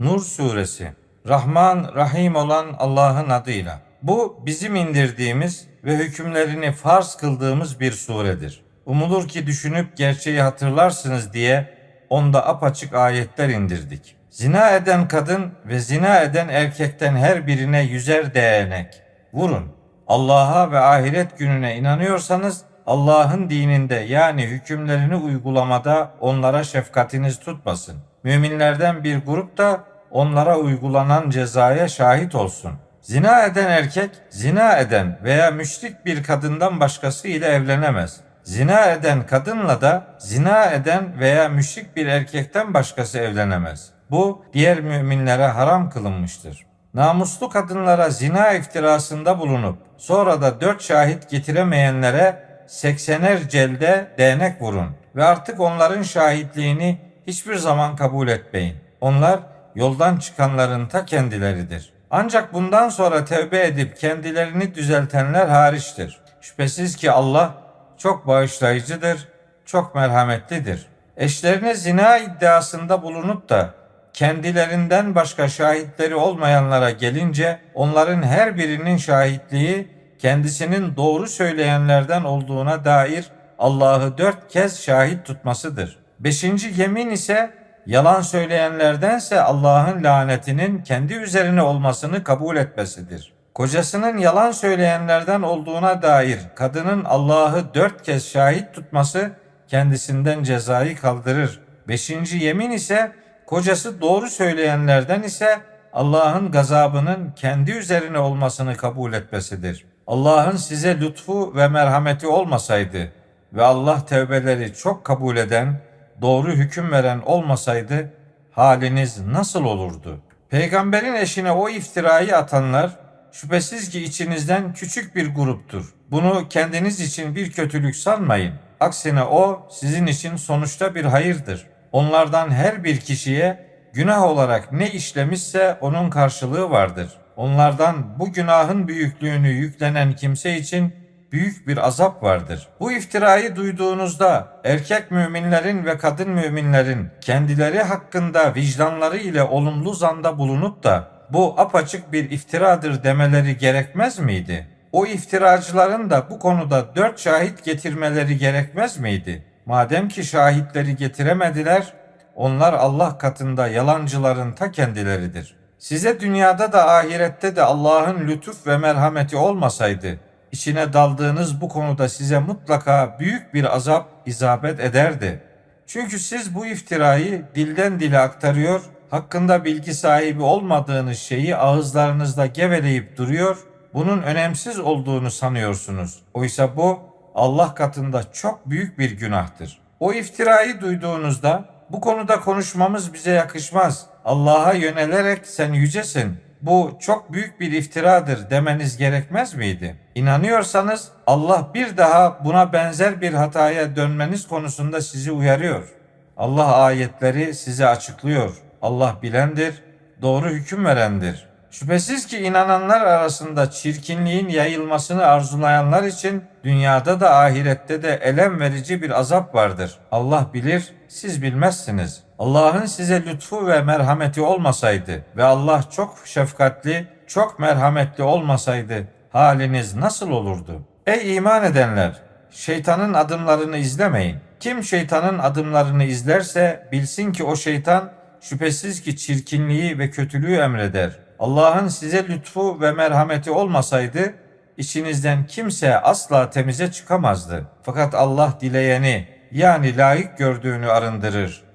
Nur suresi Rahman Rahim olan Allah'ın adıyla. Bu bizim indirdiğimiz ve hükümlerini farz kıldığımız bir suredir. Umulur ki düşünüp gerçeği hatırlarsınız diye onda apaçık ayetler indirdik. Zina eden kadın ve zina eden erkekten her birine yüzer değnek. Vurun. Allah'a ve ahiret gününe inanıyorsanız Allah'ın dininde yani hükümlerini uygulamada onlara şefkatiniz tutmasın. Müminlerden bir grup da onlara uygulanan cezaya şahit olsun. Zina eden erkek, zina eden veya müşrik bir kadından başkası ile evlenemez. Zina eden kadınla da zina eden veya müşrik bir erkekten başkası evlenemez. Bu diğer müminlere haram kılınmıştır. Namuslu kadınlara zina iftirasında bulunup sonra da dört şahit getiremeyenlere seksener celde değnek vurun ve artık onların şahitliğini hiçbir zaman kabul etmeyin. Onlar yoldan çıkanların ta kendileridir. Ancak bundan sonra tevbe edip kendilerini düzeltenler hariçtir. Şüphesiz ki Allah çok bağışlayıcıdır, çok merhametlidir. Eşlerine zina iddiasında bulunup da kendilerinden başka şahitleri olmayanlara gelince onların her birinin şahitliği kendisinin doğru söyleyenlerden olduğuna dair Allah'ı dört kez şahit tutmasıdır. Beşinci yemin ise yalan söyleyenlerdense Allah'ın lanetinin kendi üzerine olmasını kabul etmesidir. Kocasının yalan söyleyenlerden olduğuna dair kadının Allah'ı dört kez şahit tutması kendisinden cezayı kaldırır. Beşinci yemin ise kocası doğru söyleyenlerden ise Allah'ın gazabının kendi üzerine olmasını kabul etmesidir. Allah'ın size lütfu ve merhameti olmasaydı ve Allah tevbeleri çok kabul eden, doğru hüküm veren olmasaydı haliniz nasıl olurdu? Peygamberin eşine o iftirayı atanlar şüphesiz ki içinizden küçük bir gruptur. Bunu kendiniz için bir kötülük sanmayın. Aksine o sizin için sonuçta bir hayırdır. Onlardan her bir kişiye günah olarak ne işlemişse onun karşılığı vardır. Onlardan bu günahın büyüklüğünü yüklenen kimse için büyük bir azap vardır. Bu iftirayı duyduğunuzda erkek müminlerin ve kadın müminlerin kendileri hakkında vicdanları ile olumlu zanda bulunup da bu apaçık bir iftiradır demeleri gerekmez miydi? O iftiracıların da bu konuda dört şahit getirmeleri gerekmez miydi? Madem ki şahitleri getiremediler, onlar Allah katında yalancıların ta kendileridir. Size dünyada da ahirette de Allah'ın lütuf ve merhameti olmasaydı, içine daldığınız bu konuda size mutlaka büyük bir azap izabet ederdi. Çünkü siz bu iftirayı dilden dile aktarıyor, hakkında bilgi sahibi olmadığınız şeyi ağızlarınızda geveleyip duruyor, bunun önemsiz olduğunu sanıyorsunuz. Oysa bu Allah katında çok büyük bir günahtır. O iftirayı duyduğunuzda bu konuda konuşmamız bize yakışmaz. Allah'a yönelerek sen yücesin. Bu çok büyük bir iftiradır demeniz gerekmez miydi? İnanıyorsanız Allah bir daha buna benzer bir hataya dönmeniz konusunda sizi uyarıyor. Allah ayetleri size açıklıyor. Allah bilendir, doğru hüküm verendir. Şüphesiz ki inananlar arasında çirkinliğin yayılmasını arzulayanlar için dünyada da ahirette de elem verici bir azap vardır. Allah bilir, siz bilmezsiniz. Allah'ın size lütfu ve merhameti olmasaydı ve Allah çok şefkatli, çok merhametli olmasaydı haliniz nasıl olurdu? Ey iman edenler! Şeytanın adımlarını izlemeyin. Kim şeytanın adımlarını izlerse bilsin ki o şeytan şüphesiz ki çirkinliği ve kötülüğü emreder. Allah'ın size lütfu ve merhameti olmasaydı içinizden kimse asla temize çıkamazdı. Fakat Allah dileyeni yani layık gördüğünü arındırır.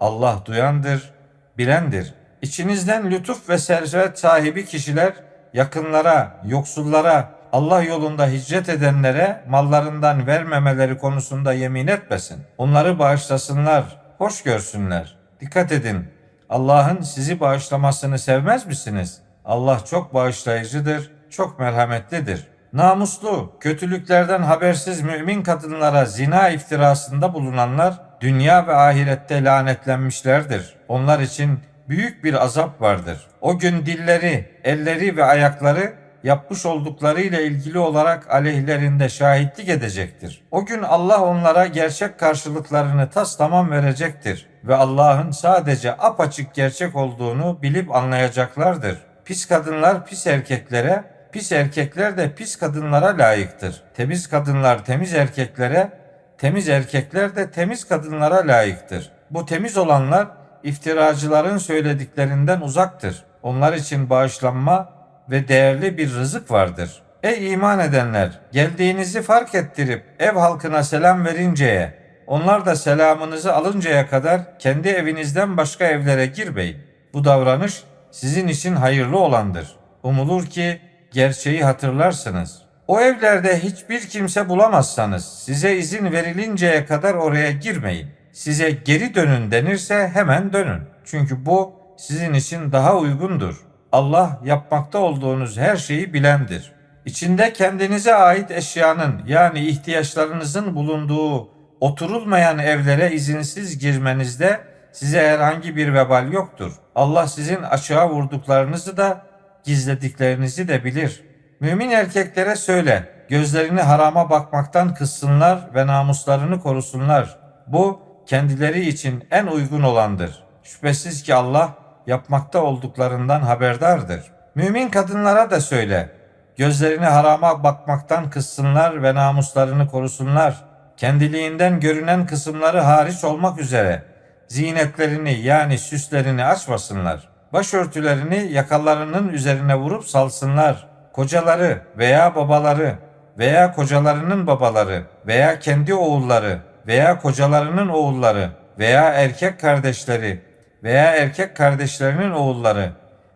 Allah duyandır, bilendir. İçinizden lütuf ve servet sahibi kişiler yakınlara, yoksullara, Allah yolunda hicret edenlere mallarından vermemeleri konusunda yemin etmesin. Onları bağışlasınlar, hoş görsünler. Dikkat edin. Allah'ın sizi bağışlamasını sevmez misiniz? Allah çok bağışlayıcıdır, çok merhametlidir. Namuslu, kötülüklerden habersiz mümin kadınlara zina iftirasında bulunanlar dünya ve ahirette lanetlenmişlerdir. Onlar için büyük bir azap vardır. O gün dilleri, elleri ve ayakları yapmış olduklarıyla ilgili olarak aleyhlerinde şahitlik edecektir. O gün Allah onlara gerçek karşılıklarını tas tamam verecektir ve Allah'ın sadece apaçık gerçek olduğunu bilip anlayacaklardır. Pis kadınlar pis erkeklere, pis erkekler de pis kadınlara layıktır. Temiz kadınlar temiz erkeklere, temiz erkekler de temiz kadınlara layıktır. Bu temiz olanlar iftiracıların söylediklerinden uzaktır. Onlar için bağışlanma ve değerli bir rızık vardır. Ey iman edenler! Geldiğinizi fark ettirip ev halkına selam verinceye, onlar da selamınızı alıncaya kadar kendi evinizden başka evlere girmeyin. Bu davranış sizin için hayırlı olandır. Umulur ki gerçeği hatırlarsınız. O evlerde hiçbir kimse bulamazsanız size izin verilinceye kadar oraya girmeyin. Size geri dönün denirse hemen dönün. Çünkü bu sizin için daha uygundur. Allah yapmakta olduğunuz her şeyi bilendir. İçinde kendinize ait eşyanın yani ihtiyaçlarınızın bulunduğu oturulmayan evlere izinsiz girmenizde size herhangi bir vebal yoktur. Allah sizin açığa vurduklarınızı da gizlediklerinizi de bilir. Mümin erkeklere söyle, gözlerini harama bakmaktan kıssınlar ve namuslarını korusunlar. Bu kendileri için en uygun olandır. Şüphesiz ki Allah yapmakta olduklarından haberdardır. Mümin kadınlara da söyle, gözlerini harama bakmaktan kıssınlar ve namuslarını korusunlar. Kendiliğinden görünen kısımları hariç olmak üzere zinetlerini yani süslerini açmasınlar. Başörtülerini yakalarının üzerine vurup salsınlar. Kocaları veya babaları veya kocalarının babaları veya kendi oğulları veya kocalarının oğulları veya erkek kardeşleri veya erkek kardeşlerinin oğulları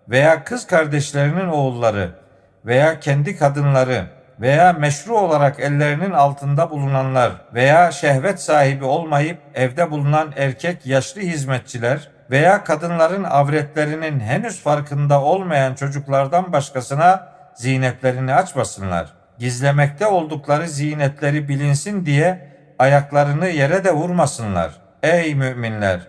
veya kız kardeşlerinin oğulları veya kendi kadınları veya meşru olarak ellerinin altında bulunanlar veya şehvet sahibi olmayıp evde bulunan erkek yaşlı hizmetçiler veya kadınların avretlerinin henüz farkında olmayan çocuklardan başkasına zinetlerini açmasınlar. Gizlemekte oldukları zinetleri bilinsin diye ayaklarını yere de vurmasınlar. Ey müminler!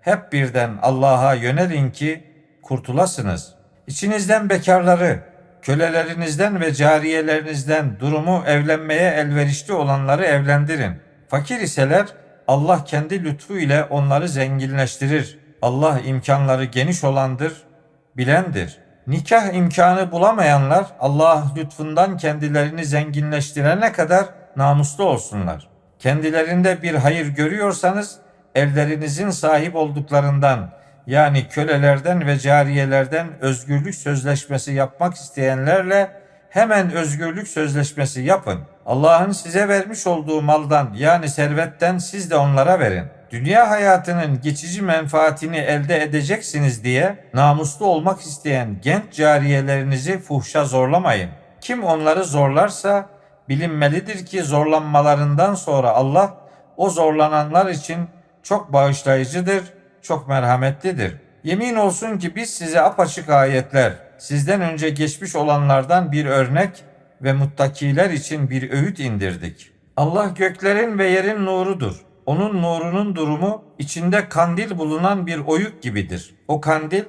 Hep birden Allah'a yönelin ki kurtulasınız. İçinizden bekarları, kölelerinizden ve cariyelerinizden durumu evlenmeye elverişli olanları evlendirin. Fakir iseler Allah kendi lütfu ile onları zenginleştirir. Allah imkanları geniş olandır, bilendir. Nikah imkanı bulamayanlar Allah lütfundan kendilerini zenginleştirene kadar namuslu olsunlar. Kendilerinde bir hayır görüyorsanız evlerinizin sahip olduklarından yani kölelerden ve cariyelerden özgürlük sözleşmesi yapmak isteyenlerle hemen özgürlük sözleşmesi yapın. Allah'ın size vermiş olduğu maldan yani servetten siz de onlara verin. Dünya hayatının geçici menfaatini elde edeceksiniz diye namuslu olmak isteyen genç cariyelerinizi fuhşa zorlamayın. Kim onları zorlarsa bilinmelidir ki zorlanmalarından sonra Allah o zorlananlar için çok bağışlayıcıdır, çok merhametlidir. Yemin olsun ki biz size apaçık ayetler, sizden önce geçmiş olanlardan bir örnek ve muttakiler için bir öğüt indirdik. Allah göklerin ve yerin nurudur. Onun nurunun durumu içinde kandil bulunan bir oyuk gibidir. O kandil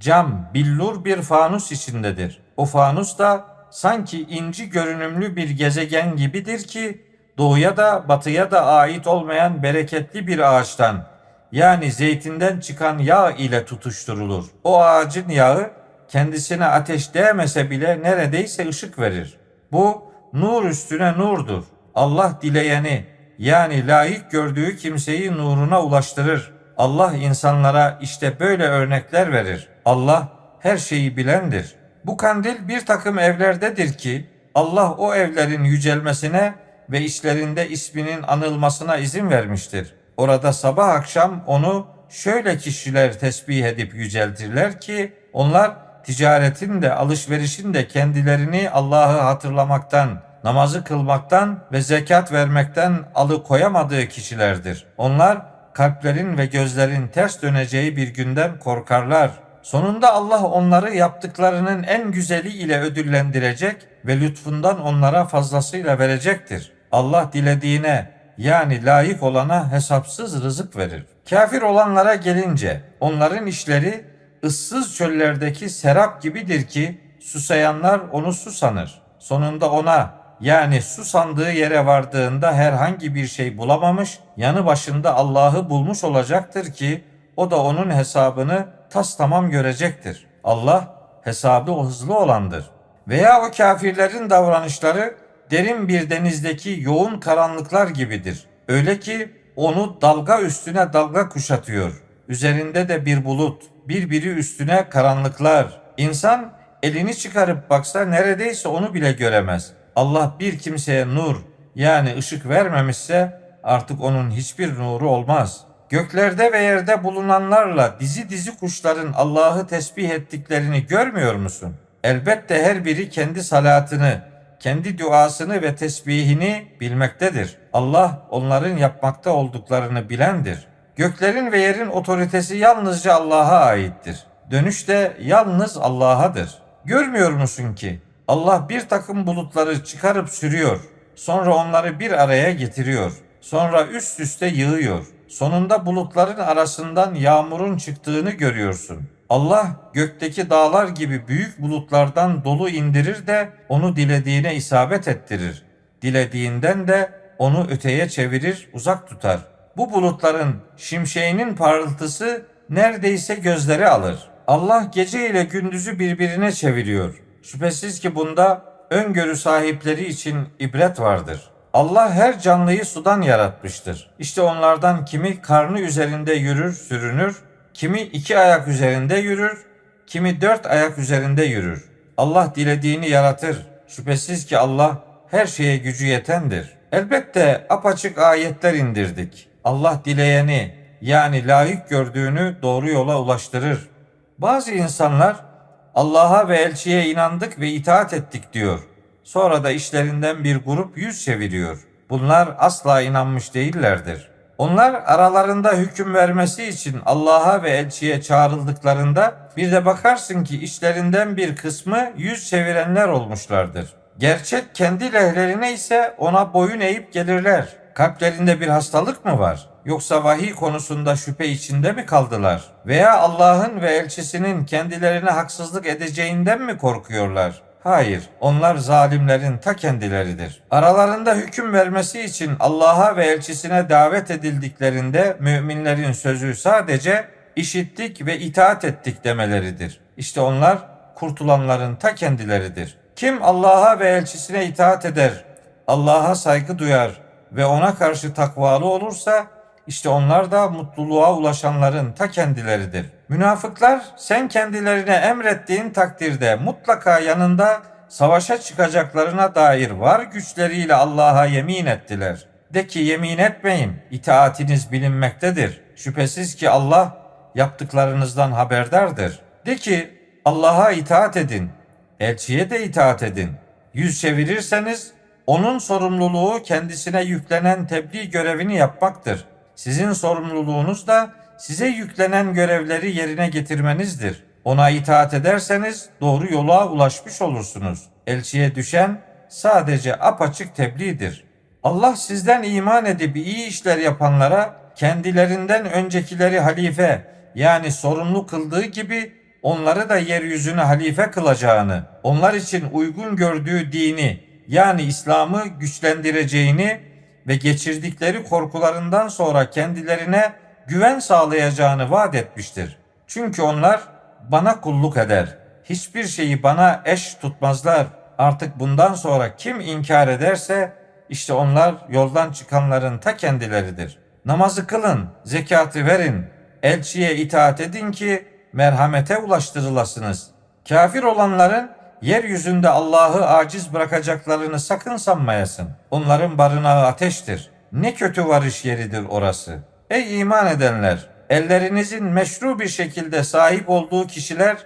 cam, billur bir fanus içindedir. O fanus da sanki inci görünümlü bir gezegen gibidir ki doğuya da batıya da ait olmayan bereketli bir ağaçtan yani zeytinden çıkan yağ ile tutuşturulur. O ağacın yağı kendisine ateş değmese bile neredeyse ışık verir. Bu nur üstüne nurdur. Allah dileyeni yani layık gördüğü kimseyi nuruna ulaştırır. Allah insanlara işte böyle örnekler verir. Allah her şeyi bilendir. Bu kandil bir takım evlerdedir ki Allah o evlerin yücelmesine ve içlerinde isminin anılmasına izin vermiştir. Orada sabah akşam onu şöyle kişiler tesbih edip yüceltirler ki onlar ticaretin de alışverişin de kendilerini Allah'ı hatırlamaktan, namazı kılmaktan ve zekat vermekten alıkoyamadığı kişilerdir. Onlar kalplerin ve gözlerin ters döneceği bir günden korkarlar. Sonunda Allah onları yaptıklarının en güzeli ile ödüllendirecek ve lütfundan onlara fazlasıyla verecektir. Allah dilediğine yani layık olana hesapsız rızık verir. Kafir olanlara gelince onların işleri ıssız çöllerdeki serap gibidir ki susayanlar onu su sanır. Sonunda ona yani su sandığı yere vardığında herhangi bir şey bulamamış, yanı başında Allah'ı bulmuş olacaktır ki o da onun hesabını tas tamam görecektir. Allah hesabı hızlı olandır. Veya o kafirlerin davranışları derin bir denizdeki yoğun karanlıklar gibidir. Öyle ki onu dalga üstüne dalga kuşatıyor. Üzerinde de bir bulut, birbiri üstüne karanlıklar. İnsan elini çıkarıp baksa neredeyse onu bile göremez. Allah bir kimseye nur yani ışık vermemişse artık onun hiçbir nuru olmaz. Göklerde ve yerde bulunanlarla dizi dizi kuşların Allah'ı tesbih ettiklerini görmüyor musun? Elbette her biri kendi salatını, kendi duasını ve tesbihini bilmektedir. Allah onların yapmakta olduklarını bilendir. Göklerin ve yerin otoritesi yalnızca Allah'a aittir. Dönüş de yalnız Allah'adır. Görmüyor musun ki Allah bir takım bulutları çıkarıp sürüyor. Sonra onları bir araya getiriyor. Sonra üst üste yığıyor. Sonunda bulutların arasından yağmurun çıktığını görüyorsun. Allah gökteki dağlar gibi büyük bulutlardan dolu indirir de onu dilediğine isabet ettirir. Dilediğinden de onu öteye çevirir, uzak tutar. Bu bulutların şimşeğinin parıltısı neredeyse gözleri alır. Allah gece ile gündüzü birbirine çeviriyor. Şüphesiz ki bunda öngörü sahipleri için ibret vardır. Allah her canlıyı sudan yaratmıştır. İşte onlardan kimi karnı üzerinde yürür, sürünür, kimi iki ayak üzerinde yürür, kimi dört ayak üzerinde yürür. Allah dilediğini yaratır. Şüphesiz ki Allah her şeye gücü yetendir. Elbette apaçık ayetler indirdik. Allah dileyeni yani layık gördüğünü doğru yola ulaştırır. Bazı insanlar Allah'a ve elçiye inandık ve itaat ettik diyor. Sonra da işlerinden bir grup yüz çeviriyor. Bunlar asla inanmış değillerdir. Onlar aralarında hüküm vermesi için Allah'a ve elçiye çağrıldıklarında bir de bakarsın ki işlerinden bir kısmı yüz çevirenler olmuşlardır. Gerçek kendi lehlerine ise ona boyun eğip gelirler. Kalplerinde bir hastalık mı var? Yoksa vahiy konusunda şüphe içinde mi kaldılar? Veya Allah'ın ve elçisinin kendilerine haksızlık edeceğinden mi korkuyorlar? Hayır, onlar zalimlerin ta kendileridir. Aralarında hüküm vermesi için Allah'a ve elçisine davet edildiklerinde müminlerin sözü sadece işittik ve itaat ettik demeleridir. İşte onlar kurtulanların ta kendileridir. Kim Allah'a ve elçisine itaat eder, Allah'a saygı duyar ve ona karşı takvalı olursa işte onlar da mutluluğa ulaşanların ta kendileridir. Münafıklar sen kendilerine emrettiğin takdirde mutlaka yanında savaşa çıkacaklarına dair var güçleriyle Allah'a yemin ettiler. De ki yemin etmeyin, itaatiniz bilinmektedir. Şüphesiz ki Allah yaptıklarınızdan haberdardır. De ki Allah'a itaat edin, elçiye de itaat edin. Yüz çevirirseniz onun sorumluluğu kendisine yüklenen tebliğ görevini yapmaktır. Sizin sorumluluğunuz da size yüklenen görevleri yerine getirmenizdir. Ona itaat ederseniz doğru yola ulaşmış olursunuz. Elçiye düşen sadece apaçık tebliğdir. Allah sizden iman edip iyi işler yapanlara kendilerinden öncekileri halife yani sorumlu kıldığı gibi onları da yeryüzüne halife kılacağını, onlar için uygun gördüğü dini yani İslam'ı güçlendireceğini ve geçirdikleri korkularından sonra kendilerine güven sağlayacağını vaat etmiştir. Çünkü onlar bana kulluk eder. Hiçbir şeyi bana eş tutmazlar. Artık bundan sonra kim inkar ederse işte onlar yoldan çıkanların ta kendileridir. Namazı kılın, zekatı verin, elçiye itaat edin ki merhamete ulaştırılasınız. Kafir olanların yeryüzünde Allah'ı aciz bırakacaklarını sakın sanmayasın. Onların barınağı ateştir. Ne kötü varış yeridir orası. Ey iman edenler! Ellerinizin meşru bir şekilde sahip olduğu kişiler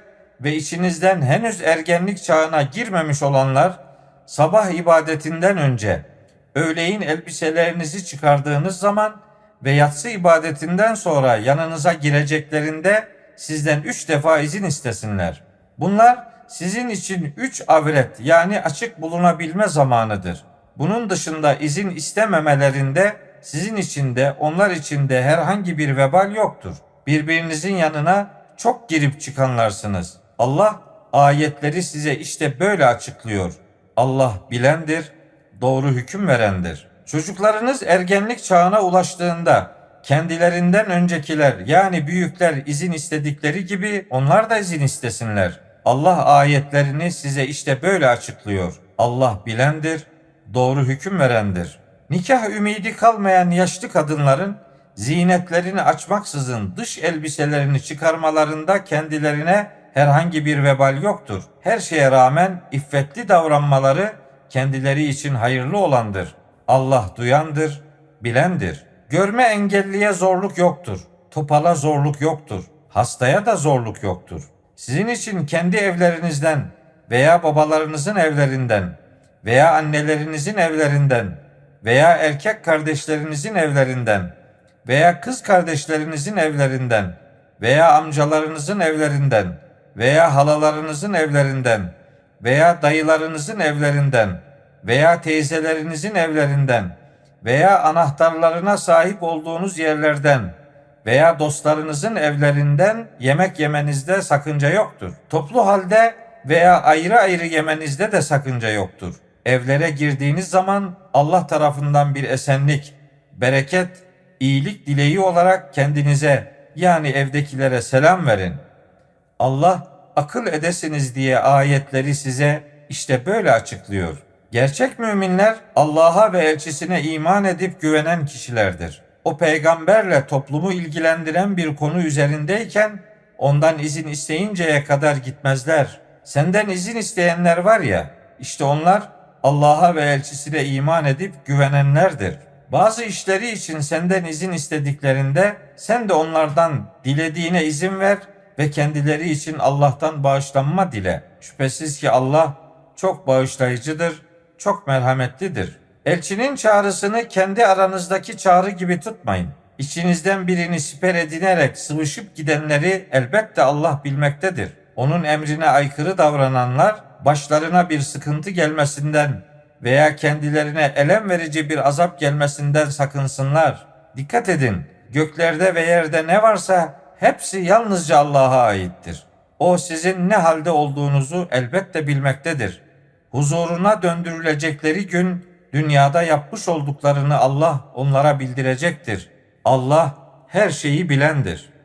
ve içinizden henüz ergenlik çağına girmemiş olanlar sabah ibadetinden önce öğleyin elbiselerinizi çıkardığınız zaman ve yatsı ibadetinden sonra yanınıza gireceklerinde sizden üç defa izin istesinler. Bunlar sizin için üç avret yani açık bulunabilme zamanıdır. Bunun dışında izin istememelerinde sizin için de onlar için de herhangi bir vebal yoktur. Birbirinizin yanına çok girip çıkanlarsınız. Allah ayetleri size işte böyle açıklıyor. Allah bilendir, doğru hüküm verendir. Çocuklarınız ergenlik çağına ulaştığında kendilerinden öncekiler yani büyükler izin istedikleri gibi onlar da izin istesinler. Allah ayetlerini size işte böyle açıklıyor. Allah bilendir, doğru hüküm verendir. Nikah ümidi kalmayan yaşlı kadınların zinetlerini açmaksızın dış elbiselerini çıkarmalarında kendilerine herhangi bir vebal yoktur. Her şeye rağmen iffetli davranmaları kendileri için hayırlı olandır. Allah duyandır, bilendir. Görme engelliye zorluk yoktur. Topala zorluk yoktur. Hastaya da zorluk yoktur. Sizin için kendi evlerinizden veya babalarınızın evlerinden veya annelerinizin evlerinden veya erkek kardeşlerinizin evlerinden veya kız kardeşlerinizin evlerinden veya amcalarınızın evlerinden veya halalarınızın evlerinden veya dayılarınızın evlerinden veya teyzelerinizin evlerinden veya anahtarlarına sahip olduğunuz yerlerden veya dostlarınızın evlerinden yemek yemenizde sakınca yoktur. Toplu halde veya ayrı ayrı yemenizde de sakınca yoktur. Evlere girdiğiniz zaman Allah tarafından bir esenlik, bereket, iyilik dileği olarak kendinize yani evdekilere selam verin. Allah akıl edesiniz diye ayetleri size işte böyle açıklıyor. Gerçek müminler Allah'a ve elçisine iman edip güvenen kişilerdir. O peygamberle toplumu ilgilendiren bir konu üzerindeyken ondan izin isteyinceye kadar gitmezler. Senden izin isteyenler var ya, işte onlar Allah'a ve elçisine iman edip güvenenlerdir. Bazı işleri için senden izin istediklerinde sen de onlardan dilediğine izin ver ve kendileri için Allah'tan bağışlanma dile. Şüphesiz ki Allah çok bağışlayıcıdır, çok merhametlidir. Elçinin çağrısını kendi aranızdaki çağrı gibi tutmayın. İçinizden birini siper edinerek sıvışıp gidenleri elbette Allah bilmektedir. Onun emrine aykırı davrananlar başlarına bir sıkıntı gelmesinden veya kendilerine elem verici bir azap gelmesinden sakınsınlar. Dikkat edin, göklerde ve yerde ne varsa hepsi yalnızca Allah'a aittir. O sizin ne halde olduğunuzu elbette bilmektedir. Huzuruna döndürülecekleri gün dünyada yapmış olduklarını Allah onlara bildirecektir. Allah her şeyi bilendir.''